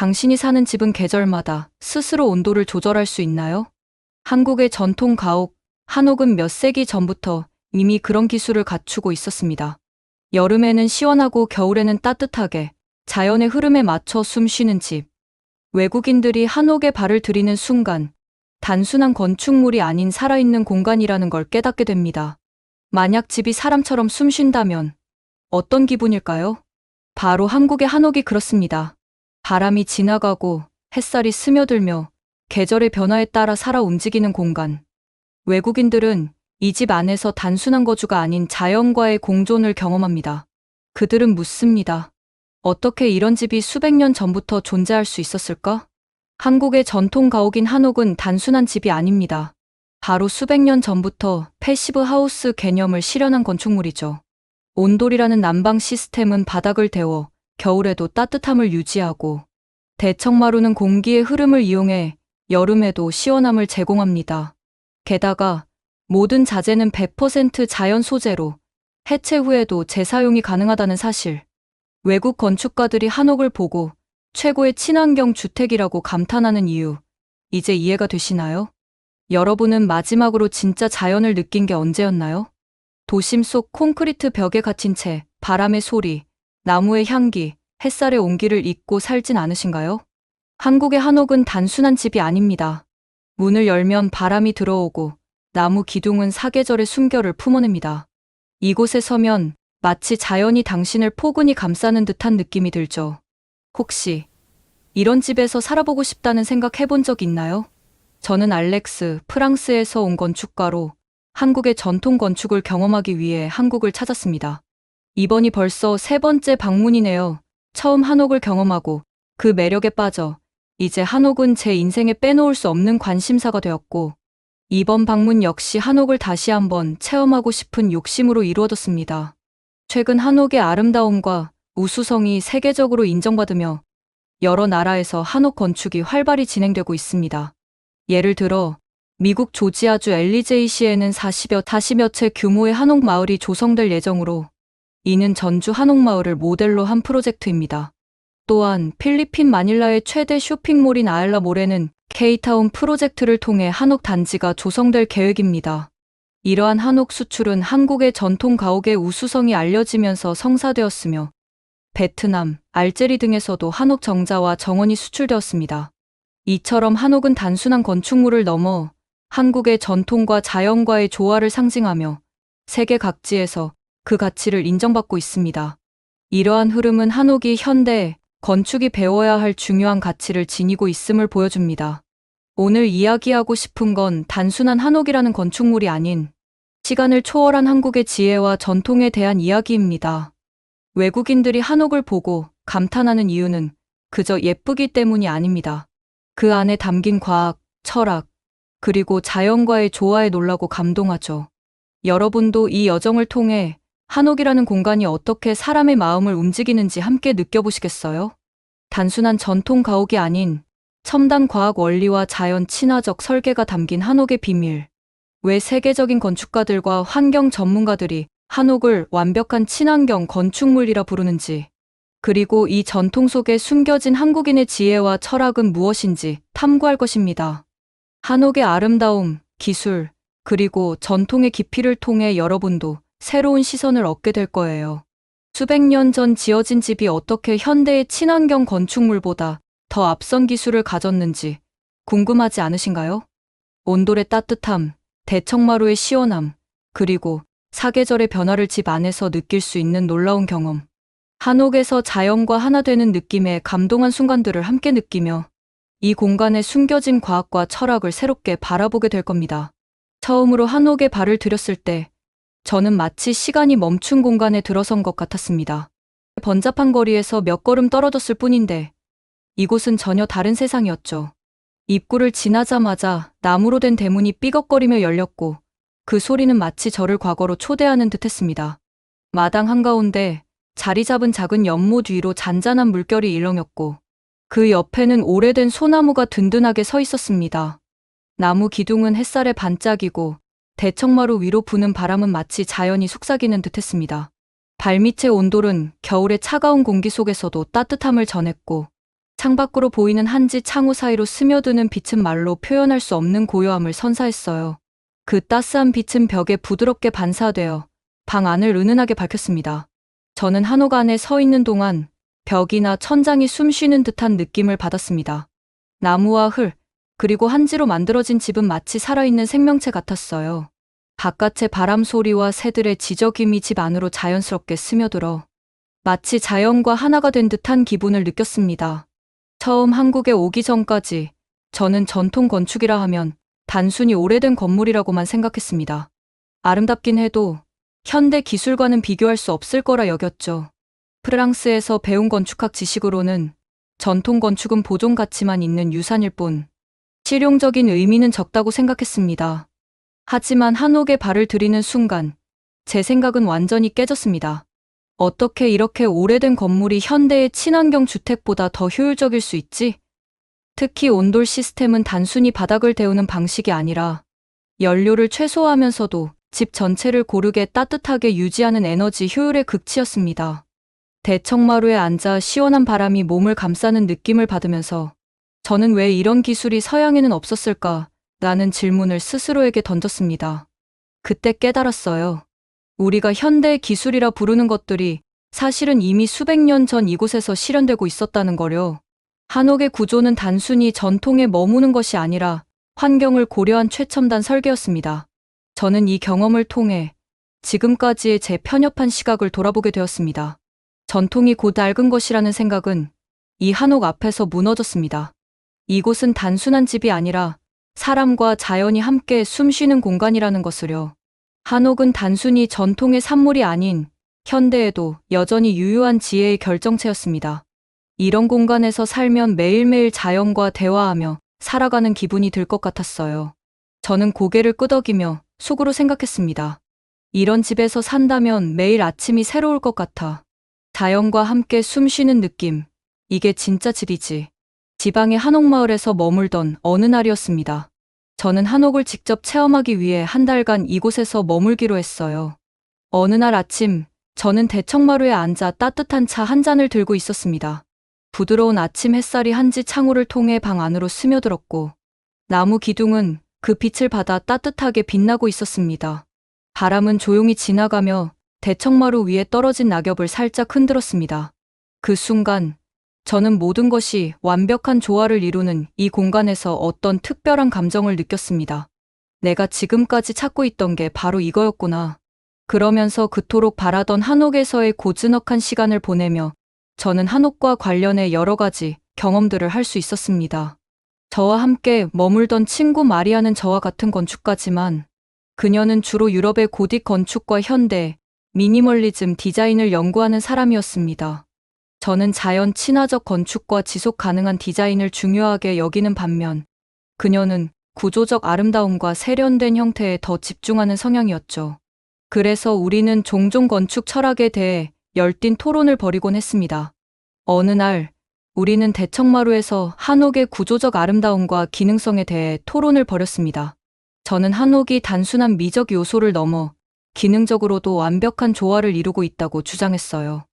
당신이 사는 집은 계절마다 스스로 온도를 조절할 수 있나요? 한국의 전통 가옥, 한옥은 몇 세기 전부터 이미 그런 기술을 갖추고 있었습니다. 여름에는 시원하고 겨울에는 따뜻하게 자연의 흐름에 맞춰 숨 쉬는 집. 외국인들이 한옥에 발을 들이는 순간 단순한 건축물이 아닌 살아있는 공간이라는 걸 깨닫게 됩니다. 만약 집이 사람처럼 숨 쉰다면 어떤 기분일까요? 바로 한국의 한옥이 그렇습니다. 바람이 지나가고 햇살이 스며들며 계절의 변화에 따라 살아 움직이는 공간. 외국인들은 이 집 안에서 단순한 거주가 아닌 자연과의 공존을 경험합니다. 그들은 묻습니다. 어떻게 이런 집이 수백 년 전부터 존재할 수 있었을까? 한국의 전통 가옥인 한옥은 단순한 집이 아닙니다. 바로 수백 년 전부터 패시브 하우스 개념을 실현한 건축물이죠. 온돌이라는 난방 시스템은 바닥을 데워 겨울에도 따뜻함을 유지하고 대청마루는 공기의 흐름을 이용해 여름에도 시원함을 제공합니다. 게다가 모든 자재는 100% 자연 소재로 해체 후에도 재사용이 가능하다는 사실. 외국 건축가들이 한옥을 보고 최고의 친환경 주택이라고 감탄하는 이유. 이제 이해가 되시나요? 여러분은 마지막으로 진짜 자연을 느낀 게 언제였나요? 도심 속 콘크리트 벽에 갇힌 채 바람의 소리, 나무의 향기, 햇살의 온기를 잊고 살진 않으신가요? 한국의 한옥은 단순한 집이 아닙니다. 문을 열면 바람이 들어오고 나무 기둥은 사계절의 숨결을 품어냅니다. 이곳에 서면 마치 자연이 당신을 포근히 감싸는 듯한 느낌이 들죠. 혹시 이런 집에서 살아보고 싶다는 생각 해본 적 있나요? 저는 알렉스, 프랑스에서 온 건축가로 한국의 전통 건축을 경험하기 위해 한국을 찾았습니다. 이번이 벌써 세 번째 방문이네요. 처음 한옥을 경험하고 그 매력에 빠져 이제 한옥은 제 인생에 빼놓을 수 없는 관심사가 되었고 이번 방문 역시 한옥을 다시 한번 체험하고 싶은 욕심으로 이루어졌습니다. 최근 한옥의 아름다움과 우수성이 세계적으로 인정받으며 여러 나라에서 한옥 건축이 활발히 진행되고 있습니다. 예를 들어 미국 조지아주 엘리제이시에는 40여, 40여 채 규모의 한옥 마을이 조성될 예정으로 이는 전주 한옥마을을 모델로 한 프로젝트입니다. 또한 필리핀 마닐라의 최대 쇼핑몰인 아엘라몰에는 K타운 프로젝트를 통해 한옥 단지가 조성될 계획입니다. 이러한 한옥 수출은 한국의 전통 가옥의 우수성이 알려지면서 성사되었으며 베트남, 알제리 등에서도 한옥 정자와 정원이 수출되었습니다. 이처럼 한옥은 단순한 건축물을 넘어 한국의 전통과 자연과의 조화를 상징하며 세계 각지에서 그 가치를 인정받고 있습니다. 이러한 흐름은 한옥이 현대 건축이 배워야 할 중요한 가치를 지니고 있음을 보여줍니다. 오늘 이야기하고 싶은 건 단순한 한옥이라는 건축물이 아닌 시간을 초월한 한국의 지혜와 전통에 대한 이야기입니다. 외국인들이 한옥을 보고 감탄하는 이유는 그저 예쁘기 때문이 아닙니다. 그 안에 담긴 과학, 철학, 그리고 자연과의 조화에 놀라고 감동하죠. 여러분도 이 여정을 통해 한옥이라는 공간이 어떻게 사람의 마음을 움직이는지 함께 느껴보시겠어요? 단순한 전통 가옥이 아닌 첨단 과학 원리와 자연 친화적 설계가 담긴 한옥의 비밀. 왜 세계적인 건축가들과 환경 전문가들이 한옥을 완벽한 친환경 건축물이라 부르는지, 그리고 이 전통 속에 숨겨진 한국인의 지혜와 철학은 무엇인지 탐구할 것입니다. 한옥의 아름다움, 기술, 그리고 전통의 깊이를 통해 여러분도 새로운 시선을 얻게 될 거예요. 수백 년 전 지어진 집이 어떻게 현대의 친환경 건축물보다 더 앞선 기술을 가졌는지 궁금하지 않으신가요? 온돌의 따뜻함, 대청마루의 시원함, 그리고 사계절의 변화를 집 안에서 느낄 수 있는 놀라운 경험. 한옥에서 자연과 하나 되는 느낌에 감동한 순간들을 함께 느끼며 이 공간에 숨겨진 과학과 철학을 새롭게 바라보게 될 겁니다. 처음으로 한옥에 발을 들였을 때 저는 마치 시간이 멈춘 공간에 들어선 것 같았습니다. 번잡한 거리에서 몇 걸음 떨어졌을 뿐인데 이곳은 전혀 다른 세상이었죠. 입구를 지나자마자 나무로 된 대문이 삐걱거리며 열렸고 그 소리는 마치 저를 과거로 초대하는 듯 했습니다. 마당 한가운데 자리 잡은 작은 연못 위로 잔잔한 물결이 일렁였고 그 옆에는 오래된 소나무가 든든하게 서 있었습니다. 나무 기둥은 햇살에 반짝이고 대청마루 위로 부는 바람은 마치 자연이 속삭이는 듯 했습니다. 발밑의 온돌은 겨울의 차가운 공기 속에서도 따뜻함을 전했고 창밖으로 보이는 한지 창호 사이로 스며드는 빛은 말로 표현할 수 없는 고요함을 선사했어요. 그 따스한 빛은 벽에 부드럽게 반사되어 방 안을 은은하게 밝혔습니다. 저는 한옥 안에 서 있는 동안 벽이나 천장이 숨 쉬는 듯한 느낌을 받았습니다. 나무와 흘, 그리고 한지로 만들어진 집은 마치 살아있는 생명체 같았어요. 바깥의 바람 소리와 새들의 지저귀미 집 안으로 자연스럽게 스며들어 마치 자연과 하나가 된 듯한 기분을 느꼈습니다. 처음 한국에 오기 전까지 저는 전통 건축이라 하면 단순히 오래된 건물이라고만 생각했습니다. 아름답긴 해도 현대 기술과는 비교할 수 없을 거라 여겼죠. 프랑스에서 배운 건축학 지식으로는 전통 건축은 보존 가치만 있는 유산일 뿐 실용적인 의미는 적다고 생각했습니다. 하지만 한옥에 발을 들이는 순간 제 생각은 완전히 깨졌습니다. 어떻게 이렇게 오래된 건물이 현대의 친환경 주택보다 더 효율적일 수 있지? 특히 온돌 시스템은 단순히 바닥을 데우는 방식이 아니라 연료를 최소화하면서도 집 전체를 고르게 따뜻하게 유지하는 에너지 효율의 극치였습니다. 대청마루에 앉아 시원한 바람이 몸을 감싸는 느낌을 받으면서 저는 왜 이런 기술이 서양에는 없었을까? 라는 질문을 스스로에게 던졌습니다. 그때 깨달았어요. 우리가 현대 기술이라 부르는 것들이 사실은 이미 수백 년 전 이곳에서 실현되고 있었다는 거려. 한옥의 구조는 단순히 전통에 머무는 것이 아니라 환경을 고려한 최첨단 설계였습니다. 저는 이 경험을 통해 지금까지의 제 편협한 시각을 돌아보게 되었습니다. 전통이 곧 낡은 것이라는 생각은 이 한옥 앞에서 무너졌습니다. 이곳은 단순한 집이 아니라 사람과 자연이 함께 숨 쉬는 공간이라는 것을요. 한옥은 단순히 전통의 산물이 아닌 현대에도 여전히 유효한 지혜의 결정체였습니다. 이런 공간에서 살면 매일매일 자연과 대화하며 살아가는 기분이 들 것 같았어요. 저는 고개를 끄덕이며 속으로 생각했습니다. 이런 집에서 산다면 매일 아침이 새로울 것 같아. 자연과 함께 숨 쉬는 느낌. 이게 진짜 집이지. 지방의 한옥마을에서 머물던 어느 날이었습니다. 저는 한옥을 직접 체험하기 위해 한 달간 이곳에서 머물기로 했어요. 어느 날 아침, 저는 대청마루에 앉아 따뜻한 차 한 잔을 들고 있었습니다. 부드러운 아침 햇살이 한지 창호를 통해 방 안으로 스며들었고, 나무 기둥은 그 빛을 받아 따뜻하게 빛나고 있었습니다. 바람은 조용히 지나가며 대청마루 위에 떨어진 낙엽을 살짝 흔들었습니다. 그 순간, 저는 모든 것이 완벽한 조화를 이루는 이 공간에서 어떤 특별한 감정을 느꼈습니다. 내가 지금까지 찾고 있던 게 바로 이거였구나. 그러면서 그토록 바라던 한옥에서의 고즈넉한 시간을 보내며 저는 한옥과 관련해 여러 가지 경험들을 할 수 있었습니다. 저와 함께 머물던 친구 마리아는 저와 같은 건축가지만 그녀는 주로 유럽의 고딕 건축과 현대, 미니멀리즘 디자인을 연구하는 사람이었습니다. 저는 자연 친화적 건축과 지속 가능한 디자인을 중요하게 여기는 반면 그녀는 구조적 아름다움과 세련된 형태에 더 집중하는 성향이었죠. 그래서 우리는 종종 건축 철학에 대해 열띤 토론을 벌이곤 했습니다. 어느 날 우리는 대청마루에서 한옥의 구조적 아름다움과 기능성에 대해 토론을 벌였습니다. 저는 한옥이 단순한 미적 요소를 넘어 기능적으로도 완벽한 조화를 이루고 있다고 주장했어요.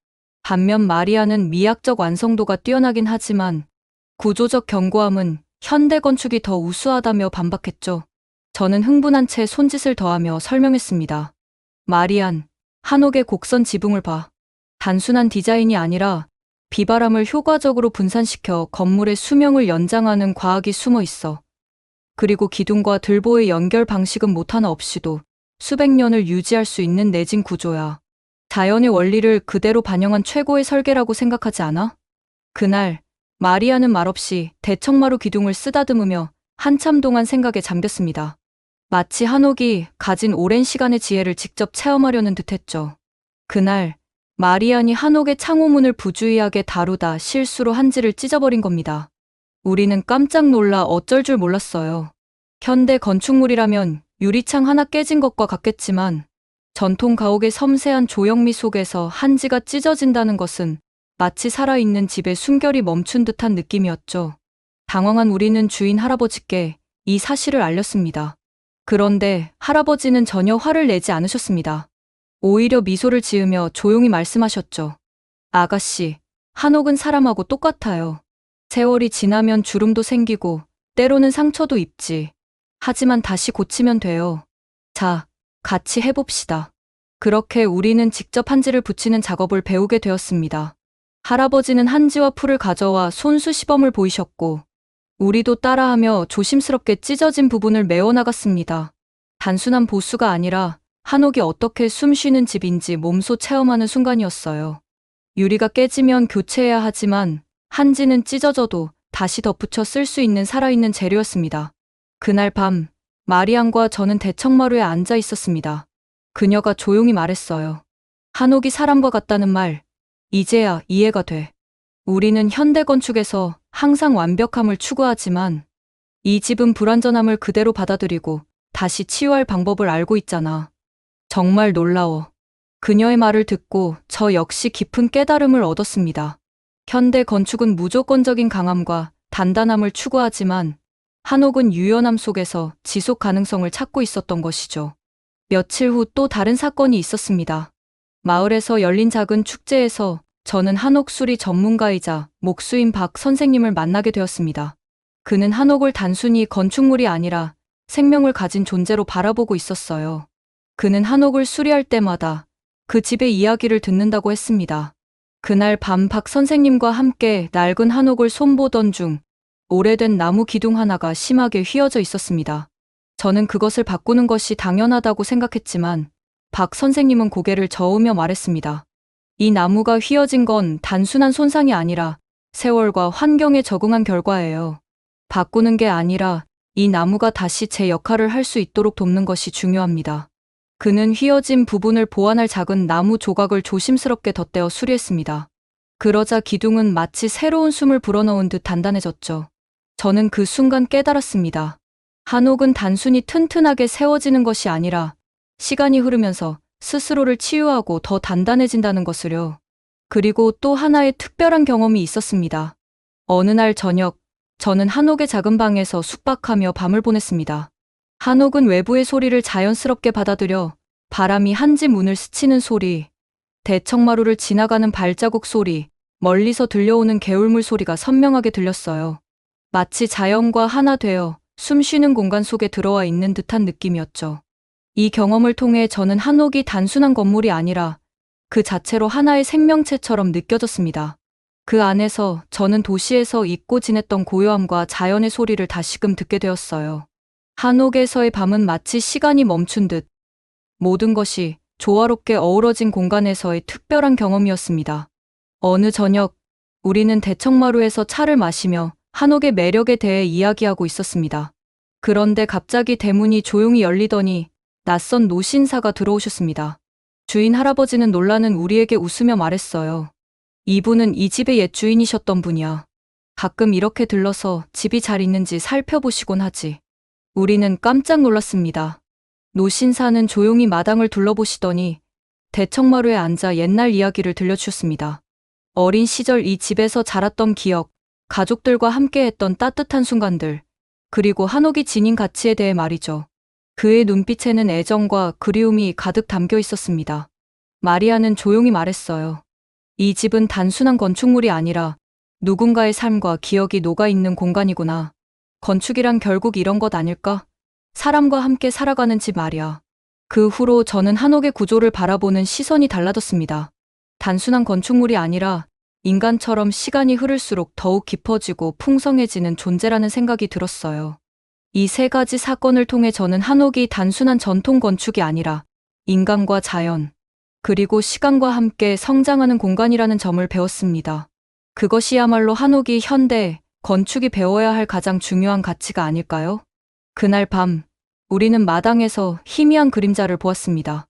반면 마리아는 미학적 완성도가 뛰어나긴 하지만 구조적 견고함은 현대 건축이 더 우수하다며 반박했죠. 저는 흥분한 채 손짓을 더하며 설명했습니다. 마리안, 한옥의 곡선 지붕을 봐. 단순한 디자인이 아니라 비바람을 효과적으로 분산시켜 건물의 수명을 연장하는 과학이 숨어 있어. 그리고 기둥과 들보의 연결 방식은 못 하나 없이도 수백 년을 유지할 수 있는 내진 구조야. 자연의 원리를 그대로 반영한 최고의 설계라고 생각하지 않아? 그날 마리아는 말없이 대청마루 기둥을 쓰다듬으며 한참 동안 생각에 잠겼습니다. 마치 한옥이 가진 오랜 시간의 지혜를 직접 체험하려는 듯했죠. 그날 마리안이 한옥의 창호문을 부주의하게 다루다 실수로 한지를 찢어버린 겁니다. 우리는 깜짝 놀라 어쩔 줄 몰랐어요. 현대 건축물이라면 유리창 하나 깨진 것과 같겠지만 전통 가옥의 섬세한 조형미 속에서 한지가 찢어진다는 것은 마치 살아있는 집의 숨결이 멈춘 듯한 느낌이었죠. 당황한 우리는 주인 할아버지께 이 사실을 알렸습니다. 그런데 할아버지는 전혀 화를 내지 않으셨습니다. 오히려 미소를 지으며 조용히 말씀하셨죠. 아가씨, 한옥은 사람하고 똑같아요. 세월이 지나면 주름도 생기고 때로는 상처도 입지. 하지만 다시 고치면 돼요. 자, 같이 해봅시다. 그렇게 우리는 직접 한지를 붙이는 작업을 배우게 되었습니다. 할아버지는 한지와 풀을 가져와 손수 시범을 보이셨고, 우리도 따라하며 조심스럽게 찢어진 부분을 메워나갔습니다. 단순한 보수가 아니라 한옥이 어떻게 숨 쉬는 집인지 몸소 체험하는 순간이었어요. 유리가 깨지면 교체해야 하지만 한지는 찢어져도 다시 덧붙여 쓸 수 있는 살아있는 재료였습니다. 그날 밤, 마리안과 저는 대청마루에 앉아 있었습니다. 그녀가 조용히 말했어요. 한옥이 사람과 같다는 말, 이제야 이해가 돼. 우리는 현대 건축에서 항상 완벽함을 추구하지만 이 집은 불완전함을 그대로 받아들이고 다시 치유할 방법을 알고 있잖아. 정말 놀라워. 그녀의 말을 듣고 저 역시 깊은 깨달음을 얻었습니다. 현대 건축은 무조건적인 강함과 단단함을 추구하지만 한옥은 유연함 속에서 지속 가능성을 찾고 있었던 것이죠. 며칠 후 또 다른 사건이 있었습니다. 마을에서 열린 작은 축제에서 저는 한옥 수리 전문가이자 목수인 박 선생님을 만나게 되었습니다. 그는 한옥을 단순히 건축물이 아니라 생명을 가진 존재로 바라보고 있었어요. 그는 한옥을 수리할 때마다 그 집의 이야기를 듣는다고 했습니다. 그날 밤 박 선생님과 함께 낡은 한옥을 손보던 중 오래된 나무 기둥 하나가 심하게 휘어져 있었습니다. 저는 그것을 바꾸는 것이 당연하다고 생각했지만 박 선생님은 고개를 저으며 말했습니다. 이 나무가 휘어진 건 단순한 손상이 아니라 세월과 환경에 적응한 결과예요. 바꾸는 게 아니라 이 나무가 다시 제 역할을 할 수 있도록 돕는 것이 중요합니다. 그는 휘어진 부분을 보완할 작은 나무 조각을 조심스럽게 덧대어 수리했습니다. 그러자 기둥은 마치 새로운 숨을 불어넣은 듯 단단해졌죠. 저는 그 순간 깨달았습니다. 한옥은 단순히 튼튼하게 세워지는 것이 아니라 시간이 흐르면서 스스로를 치유하고 더 단단해진다는 것을요. 그리고 또 하나의 특별한 경험이 있었습니다. 어느 날 저녁, 저는 한옥의 작은 방에서 숙박하며 밤을 보냈습니다. 한옥은 외부의 소리를 자연스럽게 받아들여 바람이 한지 문을 스치는 소리, 대청마루를 지나가는 발자국 소리, 멀리서 들려오는 개울물 소리가 선명하게 들렸어요. 마치 자연과 하나 되어 숨 쉬는 공간 속에 들어와 있는 듯한 느낌이었죠. 이 경험을 통해 저는 한옥이 단순한 건물이 아니라 그 자체로 하나의 생명체처럼 느껴졌습니다. 그 안에서 저는 도시에서 잊고 지냈던 고요함과 자연의 소리를 다시금 듣게 되었어요. 한옥에서의 밤은 마치 시간이 멈춘 듯 모든 것이 조화롭게 어우러진 공간에서의 특별한 경험이었습니다. 어느 저녁, 우리는 대청마루에서 차를 마시며 한옥의 매력에 대해 이야기하고 있었습니다. 그런데 갑자기 대문이 조용히 열리더니 낯선 노신사가 들어오셨습니다. 주인 할아버지는 놀라는 우리에게 웃으며 말했어요. 이분은 이 집의 옛 주인이셨던 분이야. 가끔 이렇게 들러서 집이 잘 있는지 살펴보시곤 하지. 우리는 깜짝 놀랐습니다. 노신사는 조용히 마당을 둘러보시더니 대청마루에 앉아 옛날 이야기를 들려주셨습니다. 어린 시절 이 집에서 자랐던 기억, 가족들과 함께했던 따뜻한 순간들, 그리고 한옥이 지닌 가치에 대해 말이죠. 그의 눈빛에는 애정과 그리움이 가득 담겨 있었습니다. 마리아는 조용히 말했어요. 이 집은 단순한 건축물이 아니라 누군가의 삶과 기억이 녹아있는 공간이구나. 건축이란 결국 이런 것 아닐까? 사람과 함께 살아가는 집 말이야. 그 후로 저는 한옥의 구조를 바라보는 시선이 달라졌습니다. 단순한 건축물이 아니라 인간처럼 시간이 흐를수록 더욱 깊어지고 풍성해지는 존재라는 생각이 들었어요. 이 세 가지 사건을 통해 저는 한옥이 단순한 전통 건축이 아니라 인간과 자연, 그리고 시간과 함께 성장하는 공간이라는 점을 배웠습니다. 그것이야말로 한옥이 현대 건축이 배워야 할 가장 중요한 가치가 아닐까요? 그날 밤, 우리는 마당에서 희미한 그림자를 보았습니다.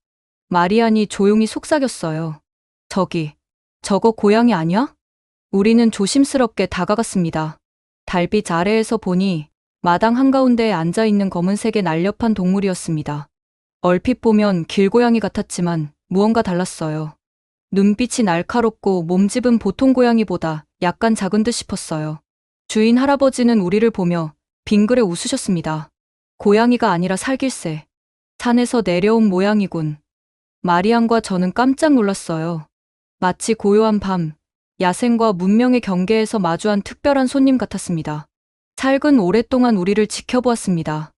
마리안이 조용히 속삭였어요. 저기, 저거 고양이 아니야? 우리는 조심스럽게 다가갔습니다. 달빛 아래에서 보니 마당 한가운데에 앉아있는 검은색의 날렵한 동물이었습니다. 얼핏 보면 길고양이 같았지만 무언가 달랐어요. 눈빛이 날카롭고 몸집은 보통 고양이보다 약간 작은 듯 싶었어요. 주인 할아버지는 우리를 보며 빙그레 웃으셨습니다. 고양이가 아니라 살길새. 산에서 내려온 모양이군. 마리안과 저는 깜짝 놀랐어요. 마치 고요한 밤, 야생과 문명의 경계에서 마주한 특별한 손님 같았습니다. 찰근 오랫동안 우리를 지켜보았습니다.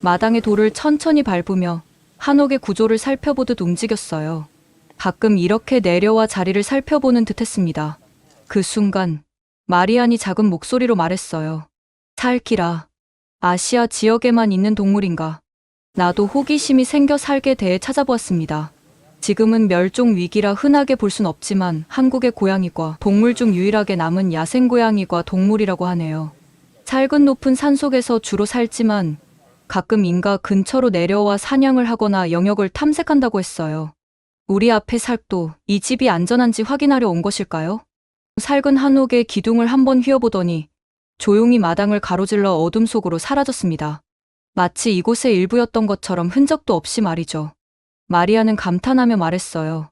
마당의 돌을 천천히 밟으며 한옥의 구조를 살펴보듯 움직였어요. 가끔 이렇게 내려와 자리를 살펴보는 듯 했습니다. 그 순간, 마리안이 작은 목소리로 말했어요. 살키라. 아시아 지역에만 있는 동물인가? 나도 호기심이 생겨 살게 대해 찾아보았습니다. 지금은 멸종 위기라 흔하게 볼 순 없지만 한국의 고양이과 동물 중 유일하게 남은 야생 고양이과 동물이라고 하네요. 살근 높은 산 속에서 주로 살지만 가끔 인가 근처로 내려와 사냥을 하거나 영역을 탐색한다고 했어요. 우리 앞에 살도 이 집이 안전한지 확인하려 온 것일까요? 살근 한옥의 기둥을 한번 휘어보더니 조용히 마당을 가로질러 어둠 속으로 사라졌습니다. 마치 이곳의 일부였던 것처럼 흔적도 없이 말이죠. 마리아는 감탄하며 말했어요.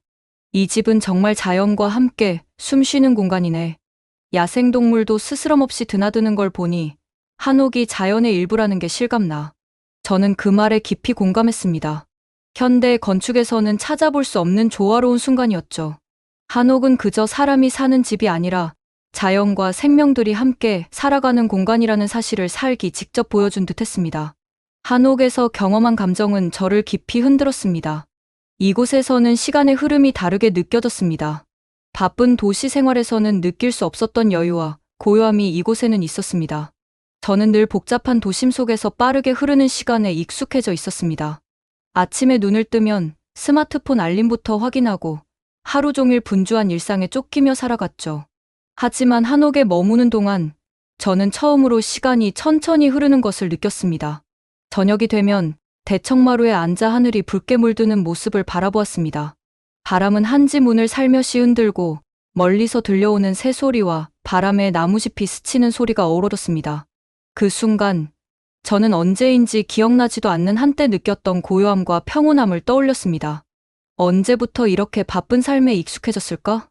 이 집은 정말 자연과 함께 숨 쉬는 공간이네. 야생동물도 스스럼 없이 드나드는 걸 보니 한옥이 자연의 일부라는 게 실감나. 저는 그 말에 깊이 공감했습니다. 현대 건축에서는 찾아볼 수 없는 조화로운 순간이었죠. 한옥은 그저 사람이 사는 집이 아니라 자연과 생명들이 함께 살아가는 공간이라는 사실을 살기 직접 보여준 듯 했습니다. 한옥에서 경험한 감정은 저를 깊이 흔들었습니다. 이곳에서는 시간의 흐름이 다르게 느껴졌습니다. 바쁜 도시 생활에서는 느낄 수 없었던 여유와 고요함이 이곳에는 있었습니다. 저는 늘 복잡한 도심 속에서 빠르게 흐르는 시간에 익숙해져 있었습니다. 아침에 눈을 뜨면 스마트폰 알림부터 확인하고 하루 종일 분주한 일상에 쫓기며 살아갔죠. 하지만 한옥에 머무는 동안 저는 처음으로 시간이 천천히 흐르는 것을 느꼈습니다. 저녁이 되면 대청마루에 앉아 하늘이 붉게 물드는 모습을 바라보았습니다. 바람은 한지 문을 살며시 흔들고 멀리서 들려오는 새소리와 바람에 나무잎이 스치는 소리가 어우러졌습니다. 그 순간 저는 언제인지 기억나지도 않는 한때 느꼈던 고요함과 평온함을 떠올렸습니다. 언제부터 이렇게 바쁜 삶에 익숙해졌을까?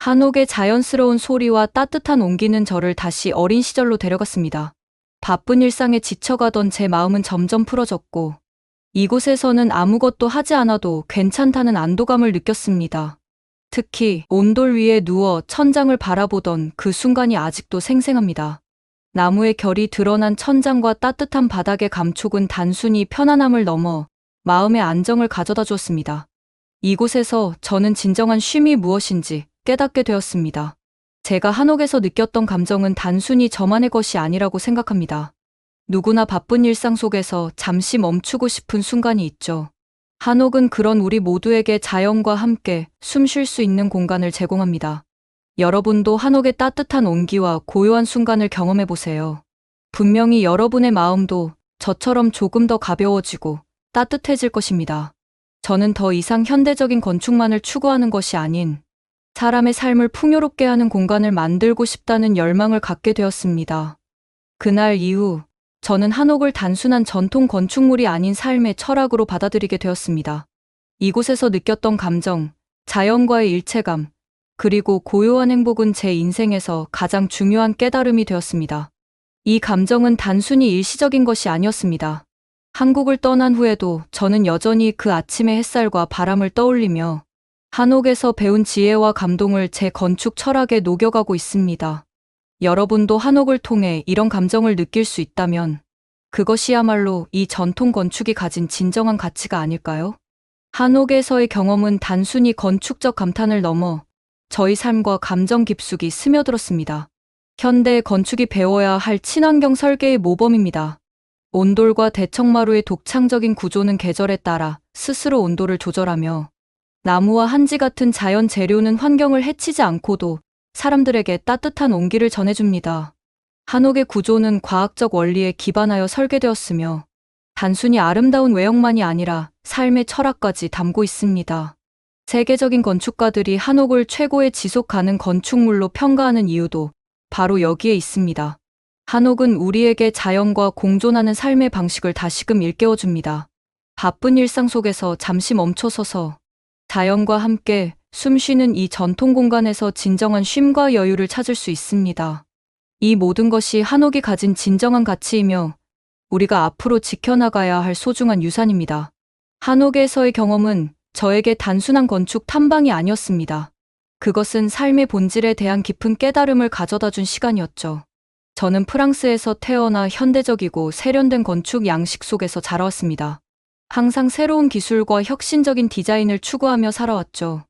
한옥의 자연스러운 소리와 따뜻한 온기는 저를 다시 어린 시절로 데려갔습니다. 바쁜 일상에 지쳐가던 제 마음은 점점 풀어졌고, 이곳에서는 아무것도 하지 않아도 괜찮다는 안도감을 느꼈습니다. 특히 온돌 위에 누워 천장을 바라보던 그 순간이 아직도 생생합니다. 나무의 결이 드러난 천장과 따뜻한 바닥의 감촉은 단순히 편안함을 넘어 마음의 안정을 가져다 주었습니다. 이곳에서 저는 진정한 쉼이 무엇인지 깨닫게 되었습니다. 제가 한옥에서 느꼈던 감정은 단순히 저만의 것이 아니라고 생각합니다. 누구나 바쁜 일상 속에서 잠시 멈추고 싶은 순간이 있죠. 한옥은 그런 우리 모두에게 자연과 함께 숨 쉴 수 있는 공간을 제공합니다. 여러분도 한옥의 따뜻한 온기와 고요한 순간을 경험해 보세요. 분명히 여러분의 마음도 저처럼 조금 더 가벼워지고 따뜻해질 것입니다. 저는 더 이상 현대적인 건축만을 추구하는 것이 아닌 사람의 삶을 풍요롭게 하는 공간을 만들고 싶다는 열망을 갖게 되었습니다. 그날 이후 저는 한옥을 단순한 전통 건축물이 아닌 삶의 철학으로 받아들이게 되었습니다. 이곳에서 느꼈던 감정, 자연과의 일체감, 그리고 고요한 행복은 제 인생에서 가장 중요한 깨달음이 되었습니다. 이 감정은 단순히 일시적인 것이 아니었습니다. 한국을 떠난 후에도 저는 여전히 그 아침의 햇살과 바람을 떠올리며 한옥에서 배운 지혜와 감동을 제 건축 철학에 녹여가고 있습니다. 여러분도 한옥을 통해 이런 감정을 느낄 수 있다면 그것이야말로 이 전통 건축이 가진 진정한 가치가 아닐까요? 한옥에서의 경험은 단순히 건축적 감탄을 넘어 저희 삶과 감정 깊숙이 스며들었습니다. 현대 건축이 배워야 할 친환경 설계의 모범입니다. 온돌과 대청마루의 독창적인 구조는 계절에 따라 스스로 온도를 조절하며 나무와 한지 같은 자연 재료는 환경을 해치지 않고도 사람들에게 따뜻한 온기를 전해줍니다. 한옥의 구조는 과학적 원리에 기반하여 설계되었으며 단순히 아름다운 외형만이 아니라 삶의 철학까지 담고 있습니다. 세계적인 건축가들이 한옥을 최고의 지속 가능 건축물로 평가하는 이유도 바로 여기에 있습니다. 한옥은 우리에게 자연과 공존하는 삶의 방식을 다시금 일깨워줍니다. 바쁜 일상 속에서 잠시 멈춰서서 자연과 함께 숨 쉬는 이 전통 공간에서 진정한 쉼과 여유를 찾을 수 있습니다. 이 모든 것이 한옥이 가진 진정한 가치이며 우리가 앞으로 지켜나가야 할 소중한 유산입니다. 한옥에서의 경험은 저에게 단순한 건축 탐방이 아니었습니다. 그것은 삶의 본질에 대한 깊은 깨달음을 가져다 준 시간이었죠. 저는 프랑스에서 태어나 현대적이고 세련된 건축 양식 속에서 자라왔습니다. 항상 새로운 기술과 혁신적인 디자인을 추구하며 살아왔죠.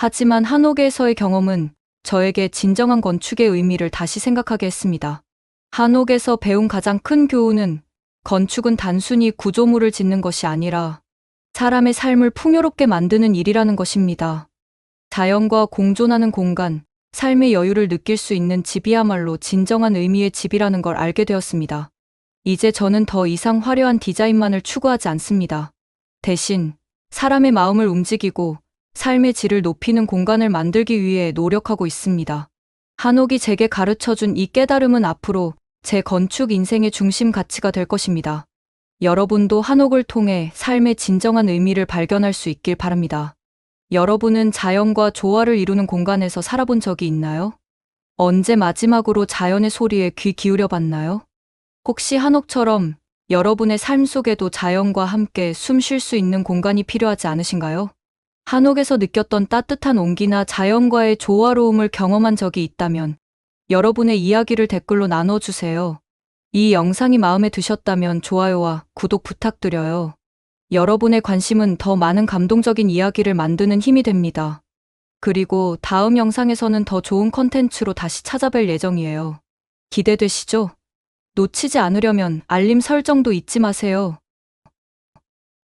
하지만 한옥에서의 경험은 저에게 진정한 건축의 의미를 다시 생각하게 했습니다. 한옥에서 배운 가장 큰 교훈은 건축은 단순히 구조물을 짓는 것이 아니라 사람의 삶을 풍요롭게 만드는 일이라는 것입니다. 자연과 공존하는 공간, 삶의 여유를 느낄 수 있는 집이야말로 진정한 의미의 집이라는 걸 알게 되었습니다. 이제 저는 더 이상 화려한 디자인만을 추구하지 않습니다. 대신 사람의 마음을 움직이고 삶의 질을 높이는 공간을 만들기 위해 노력하고 있습니다. 한옥이 제게 가르쳐 준 이 깨달음은 앞으로 제 건축 인생의 중심 가치가 될 것입니다. 여러분도 한옥을 통해 삶의 진정한 의미를 발견할 수 있길 바랍니다. 여러분은 자연과 조화를 이루는 공간에서 살아본 적이 있나요? 언제 마지막으로 자연의 소리에 귀 기울여 봤나요? 혹시 한옥처럼 여러분의 삶 속에도 자연과 함께 숨 쉴 수 있는 공간이 필요하지 않으신가요? 한옥에서 느꼈던 따뜻한 온기나 자연과의 조화로움을 경험한 적이 있다면 여러분의 이야기를 댓글로 나눠주세요. 이 영상이 마음에 드셨다면 좋아요와 구독 부탁드려요. 여러분의 관심은 더 많은 감동적인 이야기를 만드는 힘이 됩니다. 그리고 다음 영상에서는 더 좋은 컨텐츠로 다시 찾아뵐 예정이에요. 기대되시죠? 놓치지 않으려면 알림 설정도 잊지 마세요.